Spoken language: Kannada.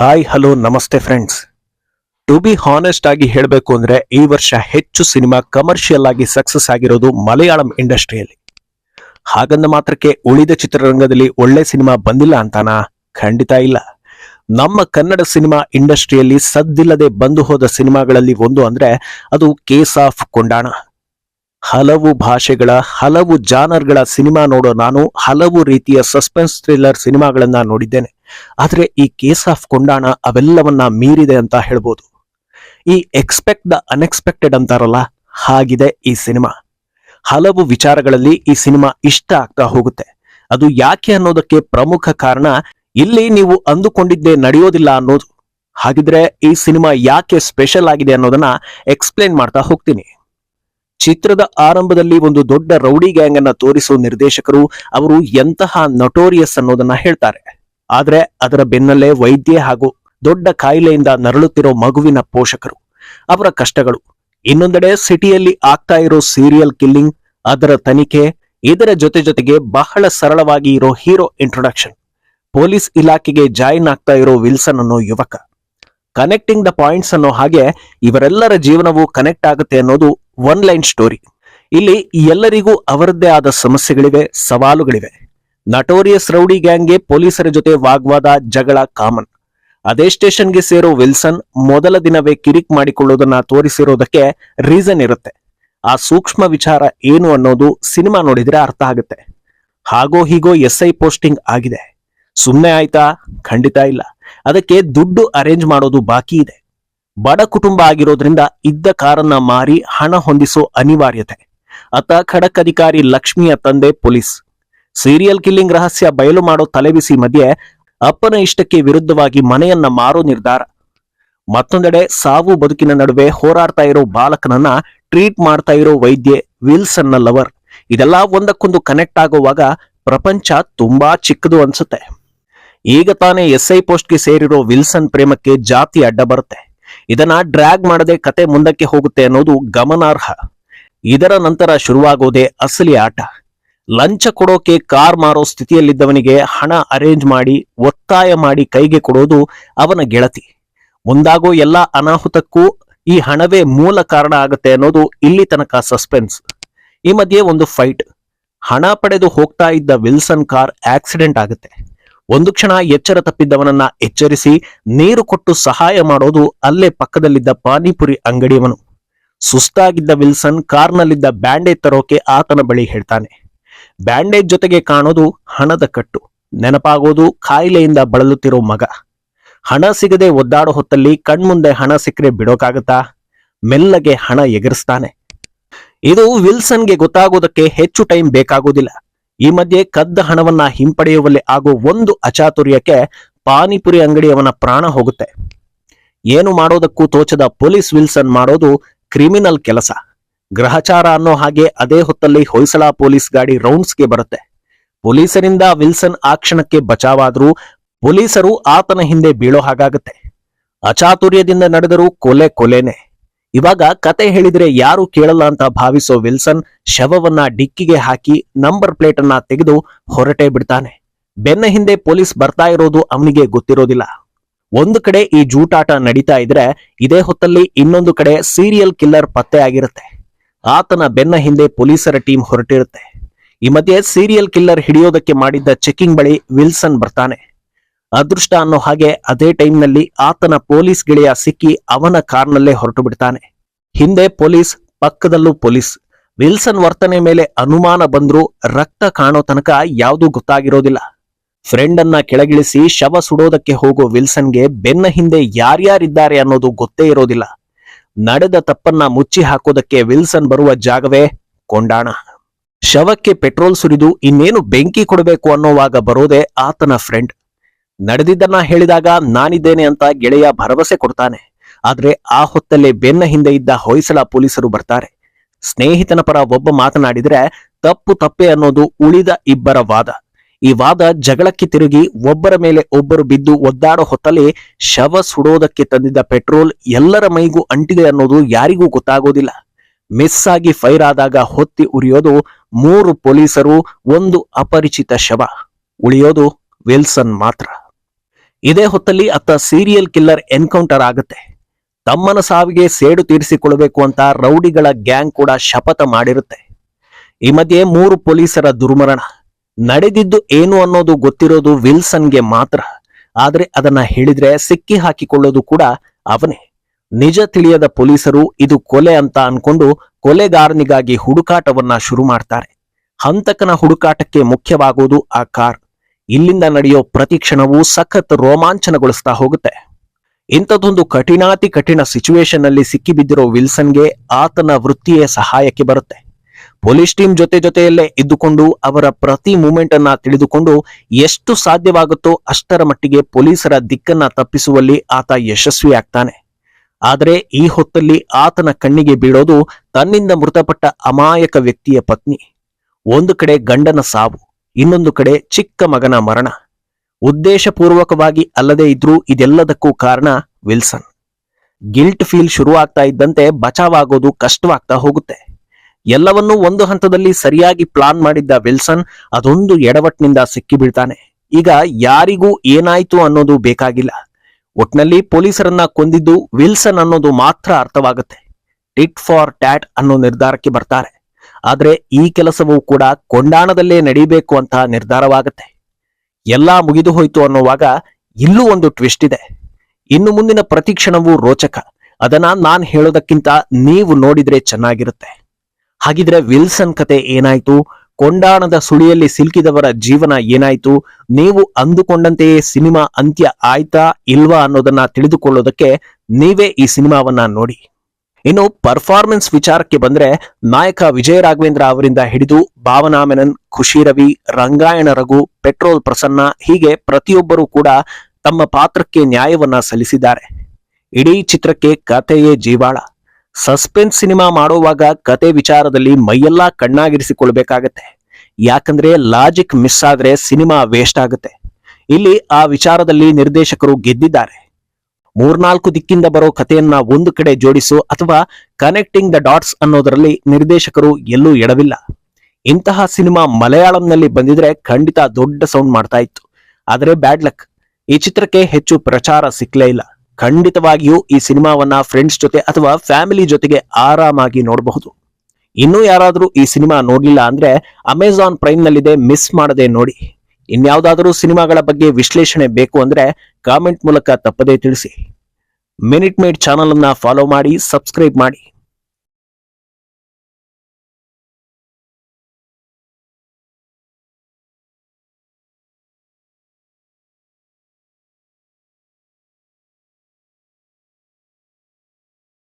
ಹಾಯ್, ಹಲೋ, ನಮಸ್ತೆ ಫ್ರೆಂಡ್ಸ್ ಟು ಬಿ ಹಾನೆಸ್ಟ್ ಆಗಿ ಹೇಳಬೇಕು ಅಂದ್ರೆ ಈ ವರ್ಷ ಹೆಚ್ಚು ಸಿನಿಮಾ ಕಮರ್ಷಿಯಲ್ ಆಗಿ ಸಕ್ಸಸ್ ಆಗಿರೋದು ಮಲಯಾಳಂ ಇಂಡಸ್ಟ್ರಿಯಲ್ಲಿ. ಹಾಗಂದ ಮಾತ್ರಕ್ಕೆ ಉಳಿದ ಚಿತ್ರರಂಗದಲ್ಲಿ ಒಳ್ಳೆ ಸಿನಿಮಾ ಬಂದಿಲ್ಲ ಅಂತಾನಾ? ಖಂಡಿತ ಇಲ್ಲ. ನಮ್ಮ ಕನ್ನಡ ಸಿನಿಮಾ ಇಂಡಸ್ಟ್ರಿಯಲ್ಲಿ ಸದ್ದಿಲ್ಲದೆ ಬಂದು ಹೋದ ಸಿನಿಮಾಗಳಲ್ಲಿ ಒಂದು ಅಂದ್ರೆ ಅದು ಕೇಸ್ ಆಫ್ ಕೊಂಡಾಣ ಹಲವು ಭಾಷೆಗಳ, ಹಲವು ಜಾನರ್ಗಳ ಸಿನಿಮಾ ನೋಡೋ ನಾನು ಹಲವು ರೀತಿಯ ಸಸ್ಪೆನ್ಸ್ ಥ್ರಿಲ್ಲರ್ ಸಿನಿಮಾಗಳನ್ನ ನೋಡಿದ್ದೇನೆ. ಆದರೆ ಈ ಕೇಸ್ ಆಫ್ ಕೊಂಡಾಣ ಅವೆಲ್ಲವನ್ನ ಮೀರಿದೆ ಅಂತ ಹೇಳ್ಬೋದು. ಈ ಎಕ್ಸ್ಪೆಕ್ಟ್ ದ ಅನ್ಎಕ್ಸ್ಪೆಕ್ಟೆಡ್ ಅಂತಾರಲ್ಲ, ಹಾಗಿದೆ ಈ ಸಿನಿಮಾ. ಹಲವು ವಿಚಾರಗಳಲ್ಲಿ ಈ ಸಿನಿಮಾ ಇಷ್ಟ ಆಗ್ತಾ ಹೋಗುತ್ತೆ. ಅದು ಯಾಕೆ ಅನ್ನೋದಕ್ಕೆ ಪ್ರಮುಖ ಕಾರಣ, ಇಲ್ಲಿ ನೀವು ಅಂದುಕೊಂಡಿದ್ದೇ ನಡೆಯೋದಿಲ್ಲ ಅನ್ನೋದು. ಹಾಗಿದ್ರೆ ಈ ಸಿನಿಮಾ ಯಾಕೆ ಸ್ಪೆಷಲ್ ಆಗಿದೆ ಅನ್ನೋದನ್ನ ಎಕ್ಸ್ಪ್ಲೇನ್ ಮಾಡ್ತಾ ಹೋಗ್ತೀನಿ. ಚಿತ್ರದ ಆರಂಭದಲ್ಲಿ ಒಂದು ದೊಡ್ಡ ರೌಡಿ ಗ್ಯಾಂಗ್ ಅನ್ನ ತೋರಿಸುವ ನಿರ್ದೇಶಕರು ಅವರು ಎಂತಹ ನಟೋರಿಯಸ್ ಅನ್ನೋದನ್ನ ಹೇಳ್ತಾರೆ. ಆದ್ರೆ ಅದರ ಬೆನ್ನಲ್ಲೇ ವೈದ್ಯ ಹಾಗೂ ದೊಡ್ಡ ಕಾಯಿಲೆಯಿಂದ ನರಳುತ್ತಿರೋ ಮಗುವಿನ ಪೋಷಕರು, ಅವರ ಕಷ್ಟಗಳು. ಇನ್ನೊಂದೆಡೆ ಸಿಟಿಯಲ್ಲಿ ಆಗ್ತಾ ಇರೋ ಸೀರಿಯಲ್ ಕಿಲ್ಲಿಂಗ್ ಅದರ ತನಿಖೆ, ಇದರ ಜೊತೆ ಜೊತೆಗೆ ಬಹಳ ಸರಳವಾಗಿ ಇರೋ ಹೀರೋ ಇಂಟ್ರೊಡಕ್ಷನ್ ಪೊಲೀಸ್ ಇಲಾಖೆಗೆ ಜಾಯಿನ್ ಆಗ್ತಾ ಇರೋ ವಿಲ್ಸನ್ ಅನ್ನೋ ಯುವಕ. ಕನೆಕ್ಟಿಂಗ್ ದ ಪಾಯಿಂಟ್ಸ್ ಅನ್ನೋ ಹಾಗೆ ಇವರೆಲ್ಲರ ಜೀವನವು ಕನೆಕ್ಟ್ ಆಗುತ್ತೆ ಅನ್ನೋದು ಒನ್ ಲೈನ್ ಸ್ಟೋರಿ ಇಲ್ಲಿ ಎಲ್ಲರಿಗೂ ಅವರದ್ದೇ ಆದ ಸಮಸ್ಯೆಗಳಿವೆ ಸವಾಲುಗಳಿವೆ. ನಟೋರಿಯಸ್ ರೌಡಿ ಗ್ಯಾಂಗ್ಗೆ ಪೊಲೀಸರ ಜೊತೆ ವಾಗ್ವಾದ ಜಗಳ ಕಾಮನ್ ಅದೇ ಸ್ಟೇಷನ್ಗೆ ಸೇರೋ ವಿಲ್ಸನ್ ಮೊದಲ ದಿನವೇ ಕಿರಿಕ್ ಮಾಡಿಕೊಳ್ಳೋದನ್ನ ತೋರಿಸಿರೋದಕ್ಕೆ ರೀಸನ್ ಇರುತ್ತೆ. ಆ ಸೂಕ್ಷ್ಮ ವಿಚಾರ ಏನು ಅನ್ನೋದು ಸಿನಿಮಾ ನೋಡಿದ್ರೆ ಅರ್ಥ ಆಗುತ್ತೆ. ಹಾಗೋ ಹೀಗೋ ಎಸ್ ಐ ಪೋಸ್ಟಿಂಗ್ ಆಗಿದೆ. ಸುಮ್ಮನೆ ಆಯ್ತಾ? ಖಂಡಿತ ಇಲ್ಲ. ಅದಕ್ಕೆ ದುಡ್ಡು ಅರೇಂಜ್ ಮಾಡೋದು ಬಾಕಿ ಇದೆ. ಬಡ ಕುಟುಂಬ ಆಗಿರೋದ್ರಿಂದ ಇದ್ದ ಕಾರನ್ನ ಮಾರಿ ಹಣ ಹೊಂದಿಸೋ ಅನಿವಾರ್ಯತೆ. ಅತ ಖಡಕ್ ಅಧಿಕಾರಿ ಲಕ್ಷ್ಮಿಯ ತಂದೆ ಪೊಲೀಸ್. ಸೀರಿಯಲ್ ಕಿಲ್ಲಿಂಗ್ ರಹಸ್ಯ ಬಯಲು ಮಾಡೋ ತಲೆಬಿಸಿ ಮಧ್ಯೆ ಅಪ್ಪನ ಇಷ್ಟಕ್ಕೆ ವಿರುದ್ಧವಾಗಿ ಮನೆಯನ್ನ ಮಾರೋ ನಿರ್ಧಾರ. ಮತ್ತೊಂದೆಡೆ ಸಾವು ಬದುಕಿನ ನಡುವೆ ಹೋರಾಡ್ತಾ ಇರೋ ಬಾಲಕನನ್ನ ಟ್ರೀಟ್ ಮಾಡ್ತಾ ಇರೋ ವೈದ್ಯೆ ವಿಲ್ಸನ್ನ ಲವರ್. ಇದೆಲ್ಲ ಒಂದಕ್ಕೊಂದು ಕನೆಕ್ಟ್ ಆಗುವಾಗ ಪ್ರಪಂಚ ತುಂಬಾ ಚಿಕ್ಕದು ಅನ್ಸುತ್ತೆ. ಈಗ ತಾನೇ ಎಸ್ಐ ಪೋಸ್ಟ್ಗೆ ಸೇರಿರೋ ವಿಲ್ಸನ್ ಪ್ರೇಮಕ್ಕೆ ಜಾತಿ ಅಡ್ಡ ಬರುತ್ತೆ. ಇದನ್ನ ಡ್ರ್ಯಾಗ್ ಮಾಡದೆ ಕತೆ ಮುಂದಕ್ಕೆ ಹೋಗುತ್ತೆ ಅನ್ನೋದು ಗಮನಾರ್ಹ. ಇದರ ನಂತರ ಶುರುವಾಗೋದೇ ಅಸಲಿ ಆಟ. ಲಂಚ ಕೊಡೋಕೆ ಕಾರ್ ಮಾರೋ ಸ್ಥಿತಿಯಲ್ಲಿದ್ದವನಿಗೆ ಹಣ ಅರೇಂಜ್ ಮಾಡಿ, ಒತ್ತಾಯ ಮಾಡಿ ಕೈಗೆ ಕೊಡೋದು ಅವನ ಗೆಳತಿ. ಮುಂದಾಗೋ ಎಲ್ಲಾ ಅನಾಹುತಕ್ಕೂ ಈ ಹಣವೇ ಮೂಲ ಕಾರಣ ಆಗುತ್ತೆ ಅನ್ನೋದು ಇಲ್ಲಿ ತನಕ ಸಸ್ಪೆನ್ಸ್. ಈ ಮಧ್ಯೆ ಒಂದು ಫೈಟ್. ಹಣ ಪಡೆದು ಹೋಗ್ತಾ ಇದ್ದ ವಿಲ್ಸನ್ ಕಾರ್ ಆಕ್ಸಿಡೆಂಟ್ ಆಗುತ್ತೆ. ಒಂದು ಕ್ಷಣ ಎಚ್ಚರ ತಪ್ಪಿದ್ದವನನ್ನ ಎಚ್ಚರಿಸಿ ನೀರು ಕೊಟ್ಟು ಸಹಾಯ ಮಾಡೋದು ಅಲ್ಲೇ ಪಕ್ಕದಲ್ಲಿದ್ದ ಪಾನಿಪುರಿ ಅಂಗಡಿಯವನು. ಸುಸ್ತಾಗಿದ್ದ ವಿಲ್ಸನ್ ಕಾರ್ನಲ್ಲಿದ್ದ ಬ್ಯಾಂಡೇಜ್ ತರೋಕೆ ಆತನ ಬಳಿ ಹೇಳ್ತಾನೆ. ಬ್ಯಾಂಡೇಜ್ ಜೊತೆಗೆ ಕಾಣೋದು ಹಣದ ಕಟ್ಟು. ನೆನಪಾಗೋದು ಕಾಯಿಲೆಯಿಂದ ಬಳಲುತ್ತಿರೋ ಮಗ. ಹಣ ಸಿಗದೆ ಒದ್ದಾಡೋ ಹೊತ್ತಲ್ಲಿ ಕಣ್ಮುಂದೆ ಹಣ ಸಿಕ್ಕರೆ ಬಿಡೋಕಾಗತ್ತಾ? ಮೆಲ್ಲಗೆ ಹಣ ಎಗರಿಸ್ತಾನೆ. ಇದು ವಿಲ್ಸನ್ಗೆ ಗೊತ್ತಾಗೋದಕ್ಕೆ ಹೆಚ್ಚು ಟೈಮ್ ಬೇಕಾಗೋದಿಲ್ಲ. ಈ ಮಧ್ಯೆ ಕದ್ದ ಹಣವನ್ನ ಹಿಂಪಡೆಯುವಲ್ಲಿ ಆಗೋ ಒಂದು ಅಚಾತುರ್ಯಕ್ಕೆ ಪಾನಿಪುರಿ ಅಂಗಡಿಯವನ ಪ್ರಾಣ ಹೋಗುತ್ತೆ. ಏನು ಮಾಡೋದಕ್ಕೂ ತೋಚದ ಪೊಲೀಸ್ ವಿಲ್ಸನ್ ಮಾಡೋದು ಕ್ರಿಮಿನಲ್ ಕೆಲಸ. ಗ್ರಹಚಾರ ಅನ್ನೋ ಹಾಗೆ ಅದೇ ಹೊತ್ತಲ್ಲಿ ಹೊಯ್ಸಳ ಪೊಲೀಸ್ ಗಾಡಿ ರೌಂಡ್ಸ್ಗೆ ಬರುತ್ತೆ. ಪೊಲೀಸರಿಂದ ವಿಲ್ಸನ್ ಆ ಕ್ಷಣಕ್ಕೆ ಬಚಾವಾದ್ರೂ ಪೊಲೀಸರು ಆತನ ಹಿಂದೆ ಬೀಳೋ ಹಾಗಾಗುತ್ತೆ. ಅಚಾತುರ್ಯದಿಂದ ನಡೆದರೂ ಕೊಲೆ ಕೊಲೆನೆ. ಇವಾಗ ಕತೆ ಹೇಳಿದ್ರೆ ಯಾರು ಕೇಳಲ್ಲ ಅಂತ ಭಾವಿಸೋ ವಿಲ್ಸನ್ ಶವವನ್ನ ಡಿಕ್ಕಿಗೆ ಹಾಕಿ ನಂಬರ್ ಪ್ಲೇಟ್ ಅನ್ನ ತೆಗೆದು ಹೊರಟೇ ಬಿಡ್ತಾನೆ. ಬೆನ್ನ ಹಿಂದೆ ಪೊಲೀಸ್ ಬರ್ತಾ ಇರೋದು ಅವನಿಗೆ ಗೊತ್ತಿರೋದಿಲ್ಲ. ಒಂದು ಕಡೆ ಈ ಜೂಟಾಟ ನಡೀತಾ ಇದ್ರೆ ಇದೇ ಹೊತ್ತಲ್ಲಿ ಇನ್ನೊಂದು ಕಡೆ ಸೀರಿಯಲ್ ಕಿಲ್ಲರ್ ಪತ್ತೆ ಆಗಿರುತ್ತೆ. ಆತನ ಬೆನ್ನ ಹಿಂದೆ ಪೊಲೀಸರ ಟೀಮ್ ಹೊರಟಿರುತ್ತೆ. ಈ ಮಧ್ಯೆ ಸೀರಿಯಲ್ ಕಿಲ್ಲರ್ ಹಿಡಿಯೋದಕ್ಕೆ ಮಾಡಿದ್ದ ಚೆಕಿಂಗ್ ಬಳಿ ವಿಲ್ಸನ್ ಬರ್ತಾನೆ. ಅದೃಷ್ಟ ಅನ್ನೋ ಹಾಗೆ ಅದೇ ಟೈಮ್ನಲ್ಲಿ ಆತನ ಪೊಲೀಸ್ ಗೆಳೆಯ ಸಿಕ್ಕಿ ಅವನ ಕಾರ್ನಲ್ಲೇ ಹೊರಟು ಬಿಡ್ತಾನೆ. ಹಿಂದೆ ಪೊಲೀಸ್, ಪಕ್ಕದಲ್ಲೂ ಪೊಲೀಸ್. ವಿಲ್ಸನ್ ವರ್ತನೆ ಮೇಲೆ ಅನುಮಾನ ಬಂದ್ರೂ ರಕ್ತ ಕಾಣೋ ತನಕ ಯಾವುದೂ ಗೊತ್ತಾಗಿರೋದಿಲ್ಲ. ಫ್ರೆಂಡ್ ಅನ್ನ ಕೆಳಗಿಳಿಸಿ ಶವ ಸುಡೋದಕ್ಕೆ ಹೋಗೋ ವಿಲ್ಸನ್ಗೆ ಬೆನ್ನ ಹಿಂದೆ ಯಾರ್ಯಾರಿದ್ದಾರೆ ಅನ್ನೋದು ಗೊತ್ತೇ ಇರೋದಿಲ್ಲ. ನಡೆದ ತಪ್ಪನ್ನ ಮುಚ್ಚಿ ಹಾಕೋದಕ್ಕೆ ವಿಲ್ಸನ್ ಬರುವ ಜಾಗವೇ ಕೊಂಡಾಣ. ಶವಕ್ಕೆ ಪೆಟ್ರೋಲ್ ಸುರಿದು ಇನ್ನೇನು ಬೆಂಕಿ ಕೊಡಬೇಕು ಅನ್ನೋವಾಗ ಬರೋದೇ ಆತನ ಫ್ರೆಂಡ್. ನಡೆದಿದ್ದನ್ನ ಹೇಳಿದಾಗ ನಾನಿದ್ದೇನೆ ಅಂತ ಗೆಳೆಯ ಭರವಸೆ ಕೊಡ್ತಾನೆ. ಆದ್ರೆ ಆ ಹೊತ್ತಲ್ಲೇ ಬೆನ್ನ ಹಿಂದೆ ಇದ್ದ ಹೊಯ್ಸಳ ಪೊಲೀಸರು ಬರ್ತಾರೆ. ಸ್ನೇಹಿತನ ಪರ ಒಬ್ಬ ಮಾತನಾಡಿದ್ರೆ, ತಪ್ಪು ತಪ್ಪೆ ಅನ್ನೋದು ಉಳಿದ ಇಬ್ಬರ ವಾದ. ಈ ವಾದ ಜಗಳಕ್ಕೆ ತಿರುಗಿ ಒಬ್ಬರ ಮೇಲೆ ಒಬ್ಬರು ಬಿದ್ದು ಒದ್ದಾಡೋ ಹೊತ್ತಲ್ಲಿ ಶವ ಸುಡೋದಕ್ಕೆ ತಂದಿದ್ದ ಪೆಟ್ರೋಲ್ ಎಲ್ಲರ ಮೈಗೂ ಅಂಟಿದೆ ಅನ್ನೋದು ಯಾರಿಗೂ ಗೊತ್ತಾಗೋದಿಲ್ಲ. ಮಿಸ್ ಆಗಿ ಫೈರ್ ಆದಾಗ ಹೊತ್ತಿ ಉರಿಯೋದು ಮೂರು ಪೊಲೀಸರು, ಒಂದು ಅಪರಿಚಿತ ಶವ. ಉಳಿಯೋದು ವಿಲ್ಸನ್ ಮಾತ್ರ. ಇದೇ ಹೊತ್ತಲ್ಲಿ ಅತ್ತ ಸೀರಿಯಲ್ ಕಿಲ್ಲರ್ ಎನ್ಕೌಂಟರ್ ಆಗುತ್ತೆ. ತಮ್ಮನ ಸಾವಿಗೆ ಸೇಡು ತೀರಿಸಿಕೊಳ್ಳಬೇಕು ಅಂತ ರೌಡಿಗಳ ಗ್ಯಾಂಗ್ ಕೂಡ ಶಪಥ ಮಾಡಿರುತ್ತೆ. ಈ ಮಧ್ಯೆ ಮೂರು ಪೊಲೀಸರ ದುರ್ಮರಣ. ನಡೆದಿದ್ದು ಏನು ಅನ್ನೋದು ಗೊತ್ತಿರೋದು ವಿಲ್ಸನ್ಗೆ ಮಾತ್ರ. ಆದ್ರೆ ಅದನ್ನ ಹೇಳಿದ್ರೆ ಸಿಕ್ಕಿ ಹಾಕಿಕೊಳ್ಳೋದು ಕೂಡ ಅವನೇ. ನಿಜ ತಿಳಿಯದ ಪೊಲೀಸರು ಇದು ಕೊಲೆ ಅಂತ ಅನ್ಕೊಂಡು ಕೊಲೆಗಾರನಿಗಾಗಿ ಹುಡುಕಾಟವನ್ನ ಶುರು ಮಾಡ್ತಾರೆ. ಹಂತಕನ ಹುಡುಕಾಟಕ್ಕೆ ಮುಖ್ಯವಾಗುವುದು ಆ ಕಾರ್. ಇಲ್ಲಿಂದ ನಡೆಯೋ ಪ್ರತಿ ಕ್ಷಣವೂ ಸಖತ್ ರೋಮಾಂಚನಗೊಳಿಸ್ತಾ ಹೋಗುತ್ತೆ. ಇಂಥದ್ದೊಂದು ಕಠಿಣಾತಿ ಕಠಿಣ ಸಿಚುವೇಶನ್ ಅಲ್ಲಿ ಸಿಕ್ಕಿಬಿದ್ದಿರೋ ವಿಲ್ಸನ್ಗೆ ಆತನ ವೃತ್ತಿಯೇ ಸಹಾಯಕ್ಕೆ ಬರುತ್ತೆ. ಪೊಲೀಸ್ ಟೀಮ್ ಜೊತೆ ಜೊತೆಯಲ್ಲೇ ಇದ್ದುಕೊಂಡು ಅವರ ಪ್ರತಿ ಮೂಮೆಂಟ್ ಅನ್ನ ತಿಳಿದುಕೊಂಡು ಎಷ್ಟು ಸಾಧ್ಯವಾಗುತ್ತೋ ಅಷ್ಟರ ಮಟ್ಟಿಗೆ ಪೊಲೀಸರ ದಿಕ್ಕನ್ನ ತಪ್ಪಿಸುವಲ್ಲಿ ಆತ ಯಶಸ್ವಿ ಆಗ್ತಾನೆ ಆದರೆ ಈ ಹೊತ್ತಲ್ಲಿ ಆತನ ಕಣ್ಣಿಗೆ ಬೀಳೋದು ತನ್ನಿಂದ ಮೃತಪಟ್ಟ ಅಮಾಯಕ ವ್ಯಕ್ತಿಯ ಪತ್ನಿ. ಒಂದು ಕಡೆ ಗಂಡನ ಸಾವು ಇನ್ನೊಂದು ಕಡೆ ಚಿಕ್ಕ ಮಗನ ಮರಣ. ಉದ್ದೇಶಪೂರ್ವಕವಾಗಿ ಅಲ್ಲದೇ ಇದ್ರೂ ಇದೆಲ್ಲದಕ್ಕೂ ಕಾರಣ ವಿಲ್ಸನ್. ಗಿಲ್ಟ್ ಫೀಲ್ ಶುರುವಾಗ್ತಾ ಇದ್ದಂತೆ ಬಚಾವಾಗೋದು ಕಷ್ಟವಾಗ್ತಾ ಹೋಗುತ್ತೆ. ಎಲ್ಲವನ್ನೂ ಒಂದು ಹಂತದಲ್ಲಿ ಸರಿಯಾಗಿ ಪ್ಲಾನ್ ಮಾಡಿದ್ದ ವಿಲ್ಸನ್ ಅದೊಂದು ಎಡವಟ್ನಿಂದ ಸಿಕ್ಕಿಬೀಳ್ತಾನೆ ಈಗ ಯಾರಿಗೂ ಏನಾಯ್ತು ಅನ್ನೋದು ಬೇಕಾಗಿಲ್ಲ. ಒಟ್ನಲ್ಲಿ ಪೊಲೀಸರನ್ನ ಕೊಂದಿದ್ದು ವಿಲ್ಸನ್ ಅನ್ನೋದು ಮಾತ್ರ ಅರ್ಥವಾಗುತ್ತೆ. ಟಿಟ್ ಫಾರ್ ಟ್ಯಾಟ್ ಅನ್ನೋ ನಿರ್ಧಾರಕ್ಕೆ ಬರ್ತಾರೆ. ಆದ್ರೆ ಈ ಕೆಲಸವೂ ಕೂಡ ಕೊಂಡಾಣದಲ್ಲೇ ನಡೀಬೇಕು ಅಂತ ನಿರ್ಧಾರವಾಗುತ್ತೆ. ಎಲ್ಲಾ ಮುಗಿದು ಹೋಯ್ತು ಅನ್ನುವಾಗ ಇಲ್ಲೂ ಒಂದು ಟ್ವಿಸ್ಟ್ ಇದೆ. ಇನ್ನು ಮುಂದಿನ ಪ್ರತಿಕ್ಷಣವೂ ರೋಚಕ. ಅದನ್ನ ನಾನ್ ಹೇಳೋದಕ್ಕಿಂತ ನೀವು ನೋಡಿದ್ರೆ ಚೆನ್ನಾಗಿರುತ್ತೆ. ಹಾಗಿದ್ರೆ ವಿಲ್ಸನ್ ಕತೆ ಏನಾಯ್ತು? ಕೊಂಡಾಣದ ಸುಳಿಯಲ್ಲಿ ಸಿಲುಕಿದವರ ಜೀವನ ಏನಾಯ್ತು? ನೀವು ಅಂದುಕೊಂಡಂತೆಯೇ ಸಿನಿಮಾ ಅಂತ್ಯ ಆಯ್ತಾ ಇಲ್ವಾ ಅನ್ನೋದನ್ನ ತಿಳಿದುಕೊಳ್ಳೋದಕ್ಕೆ ನೀವೇ ಈ ಸಿನಿಮಾವನ್ನ ನೋಡಿ. ಇನ್ನು ಪರ್ಫಾರ್ಮೆನ್ಸ್ ವಿಚಾರಕ್ಕೆ ಬಂದ್ರೆ ನಾಯಕ ವಿಜಯ ರಾಘವೇಂದ್ರ ಅವರಿಂದ ಹಿಡಿದು ಭಾವನಾ ಮೆನನ್, ಖುಷಿ ರವಿ, ರಂಗಾಯಣ ರಘು, ಪೆಟ್ರೋಲ್ ಪ್ರಸನ್ನ ಹೀಗೆ ಪ್ರತಿಯೊಬ್ಬರೂ ಕೂಡ ತಮ್ಮ ಪಾತ್ರಕ್ಕೆ ನ್ಯಾಯವನ್ನ ಸಲ್ಲಿಸಿದ್ದಾರೆ. ಇಡೀ ಚಿತ್ರಕ್ಕೆ ಕಥೆಯೇ ಜೀವಾಳ. ಸಸ್ಪೆನ್ಸ್ ಸಿನಿಮಾ ಮಾಡುವಾಗ ಕತೆ ವಿಚಾರದಲ್ಲಿ ಮೈಯೆಲ್ಲ ಕಣ್ಣಾಗಿರಿಸಿಕೊಳ್ಬೇಕಾಗತ್ತೆ. ಯಾಕಂದ್ರೆ ಲಾಜಿಕ್ ಮಿಸ್ ಆದ್ರೆ ಸಿನಿಮಾ ವೇಸ್ಟ್ ಆಗುತ್ತೆ. ಇಲ್ಲಿ ಆ ವಿಚಾರದಲ್ಲಿ ನಿರ್ದೇಶಕರು ಗೆದ್ದಿದ್ದಾರೆ. ಮೂರ್ನಾಲ್ಕು ದಿಕ್ಕಿಂದ ಬರೋ ಕಥೆಯನ್ನ ಒಂದು ಕಡೆ ಜೋಡಿಸು ಅಥವಾ ಕನೆಕ್ಟಿಂಗ್ ದ ಡಾಟ್ಸ್ ಅನ್ನೋದರಲ್ಲಿ ನಿರ್ದೇಶಕರು ಎಲ್ಲೂ ಎಡವಿಲ್ಲ. ಇಂತಹ ಸಿನಿಮಾ ಮಲಯಾಳಂನಲ್ಲಿ ಬಂದಿದ್ರೆ ಖಂಡಿತ ದೊಡ್ಡ ಸೌಂಡ್ ಮಾಡ್ತಾ ಇತ್ತು. ಆದರೆ ಬ್ಯಾಡ್ ಲಕ್ ಈ ಚಿತ್ರಕ್ಕೆ ಹೆಚ್ಚು ಪ್ರಚಾರ ಸಿಕ್ಲೇ ಇಲ್ಲ. ಖಂಡಿತವಾಗಿಯೂ ಈ ಸಿನಿಮಾವನ್ನ ಫ್ರೆಂಡ್ಸ್ ಜೊತೆ ಅಥವಾ ಫ್ಯಾಮಿಲಿ ಜೊತೆಗೆ ಆರಾಮಾಗಿ ನೋಡಬಹುದು. ಇನ್ನೂ ಯಾರಾದರೂ ಈ ಸಿನಿಮಾ ನೋಡ್ಲಿಲ್ಲ ಅಂದ್ರೆ ಅಮೆಜಾನ್ ಪ್ರೈಮ್ ನಲ್ಲಿದೆ ಮಿಸ್ ಮಾಡದೆ ನೋಡಿ. ಇನ್ಯಾವುದಾದರೂ ಸಿನಿಮಾಗಳ ಬಗ್ಗೆ ವಿಶ್ಲೇಷಣೆ ಬೇಕು ಅಂದ್ರೆ ಕಾಮೆಂಟ್ ಮೂಲಕ ತಪ್ಪದೇ ತಿಳಿಸಿ. ಮಿನಿಟ್ ಮೇಡ್ ಚಾನಲ್ ಅನ್ನ ಫಾಲೋ ಮಾಡಿ ಸಬ್ಸ್ಕ್ರೈಬ್ ಮಾಡಿ.